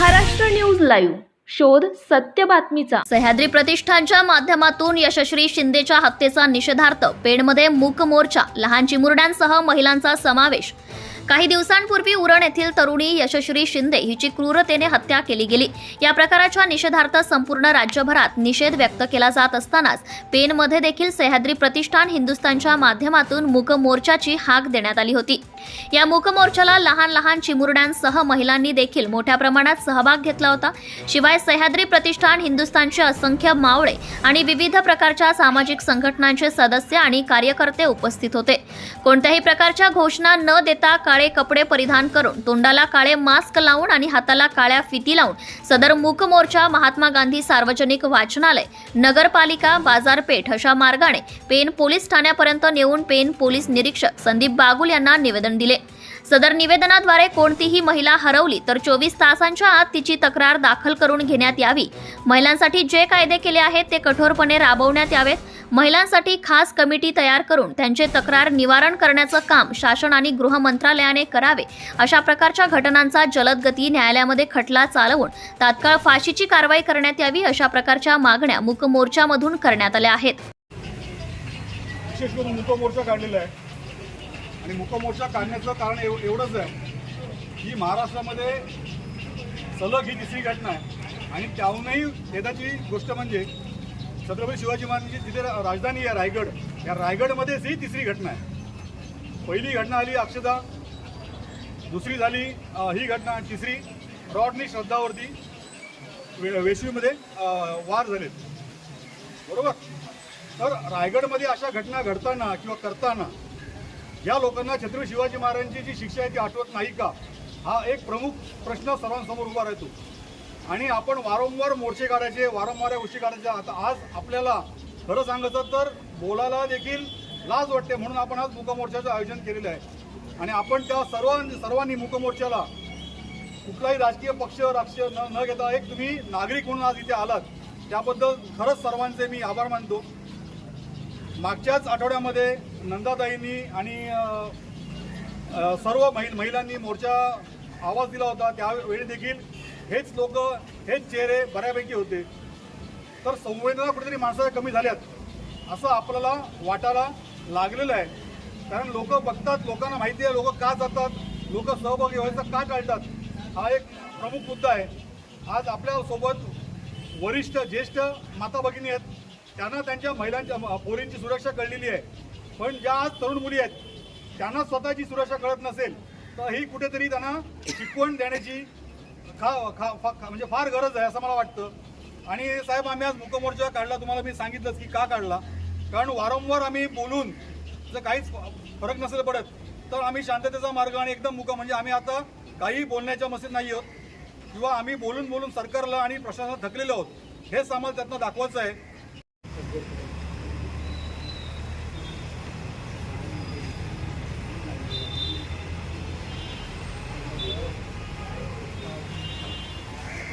Maharashtra news live. शोध सत्य बातमीचा. सह्याद्री प्रतिष्ठानच्या माध्यमातून यशश्री शिंदेच्या हत्येचा निषेधार्थ पेणमध्ये मूक मोर्चा लहान चिमुरड्यांसह महिलांचा समावेश. काही दिवसांपूर्वी उरण येथील तरुणी यशश्री शिंदे हिची क्रूरतेने हत्या केली गेली. या प्रकाराच्या निषेधार्थ संपूर्ण राज्यभरात निषेध व्यक्त केला जात असतानाच पेनमध्ये देखील सह्याद्री प्रतिष्ठान हिंदुस्थानच्या माध्यमातून मूक मोर्चाची हाक देण्यात आली होती. या मूक मोर्चाला लहान लहान चिमुरड्यांसह महिलांनी देखील मोठ्या प्रमाणात सहभाग घेतला होता. शिवाय सह्याद्री प्रतिष्ठान हिंदुस्थानचे असंख्य मावळे आणि विविध प्रकारच्या सामाजिक संघटनांचे सदस्य आणि कार्यकर्ते उपस्थित होते. कोणत्याही प्रकारच्या घोषणा न देता काळे कपडे परिधान करून तोंडाला काळे मास्क लावून आणि हाताला काळ्या फिती लावून सदर मूक मोर्चा महात्मा गांधी सार्वजनिक वाचनालय नगरपालिका बाजारपेठ अशा मार्गाने पेन पोलीस ठाण्यापर्यंत नेऊन पेन पोलीस निरीक्षक संदीप बागुल यांना निवेदन दिले. सदर निवेदनाद्वारे कोणतीही महिला हरवली तर चोवीस तासांच्या आत तिची तक्रार दाखल करून घेण्यात यावी. महिलांसाठी जे कायदे केले आहेत ते कठोरपणे राबवण्यात यावेत. महिलांसाठी खास कमिटी तयार करून त्यांचे तक्रार निवारण करण्याचं काम शासन आणि गृह मंत्रालयाने करावे. अशा प्रकारच्या घटनांचा जलद गती न्यायालयामध्ये खटला चालवून तात्काळ फाशीची कारवाई करण्यात यावी अशा प्रकारच्या मागण्या मूक मोर्चामधून करण्यात आल्या आहेत. विशेष करून मोर्चा काढलेला आहे. आणि मुकमोर्चा काढण्याचं कारण एव एवढंच आहे. ही महाराष्ट्रामध्ये सलग ही तिसरी घटना आहे. आणि त्याहूनही वेदाची गोष्ट म्हणजे छत्रपती शिवाजी महाराजांची जिथे राजधानी आहे रायगड. या रायगडमध्येच ही तिसरी घटना आहे. पहिली घटना आली अक्षदा दुसरी झाली ही घटना तिसरी. रॉडनी श्रद्धावरती वे वेशवीमध्ये वार झालेत. बरोबर? तर रायगडमध्ये अशा घटना घडताना किंवा करताना या लोकांना छत्रपती शिवाजी महाराजांची जी शिक्षा आहे ती आठवत नाही का? हा एक प्रमुख प्रश्न सर्वांसमोर उभा राहतो. आणि आपण वारंवार मोर्चे काढायचे वारंवार या गोष्टी काढायच्या. आता आज आपल्याला खरं सांगायचं तर बोलायला देखील लाज वाटते म्हणून आपण आज मुकमोर्चाचं आयोजन केलेलं आहे. आणि आपण त्या सर्वांनी सर्वांनी मुकमोर्चाला कुठलाही राजकीय पक्ष राजकीय न न घेता एक तुम्ही नागरिक म्हणून आज इथे आलात. त्याबद्दल खरंच सर्वांचे मी आभार मानतो. मागच्याच आठवड्यामध्ये नंदाताईंनी आणि सर्व महि महिलांनी मोर्चा आवाज दिला होता त्यावेळी देखील हेच लोक हेच चेहरे बऱ्यापैकी होते. तर संवेदना कुठेतरी माणसाच्या कमी झाल्यात असं आपल्याला वाटायला लागलेलं आहे. कारण लोक बघतात लोकांना माहिती आहे लोक का जातात लोक सहभागी व्हायचं का टाळतात हा एक प्रमुख मुद्दा आहे. आज आपल्यासोबत वरिष्ठ ज्येष्ठ माता भगिनी आहेत. त्यांना त्यांच्या महिलांच्या पोरींची सुरक्षा कळलेली आहे. पण ज्या आज तरुण मुली आहेत त्यांना स्वतःची सुरक्षा कळत नसेल तर ही कुठेतरी त्यांना शिकवण देण्याची खा खा फा- खा- म्हणजे फार गरज आहे असं मला वाटतं. आणि साहेब आम्ही आज मुकमोर्चा काढला तुम्हाला मी सांगितलंच की का काढला. कारण वारंवार आम्ही बोलून जर काहीच फ- फरक नसेल पडत तर आम्ही शांततेचा मार्ग आणि एकदम मुक म्हणजे आम्ही आता काही बोलण्याच्या मशीद नाही आहोत किंवा आम्ही बोलून बोलून सरकारला आणि प्रशासनाला थकलेलो आहोत हेच आम्हाला त्यातनं दाखवायचं आहे.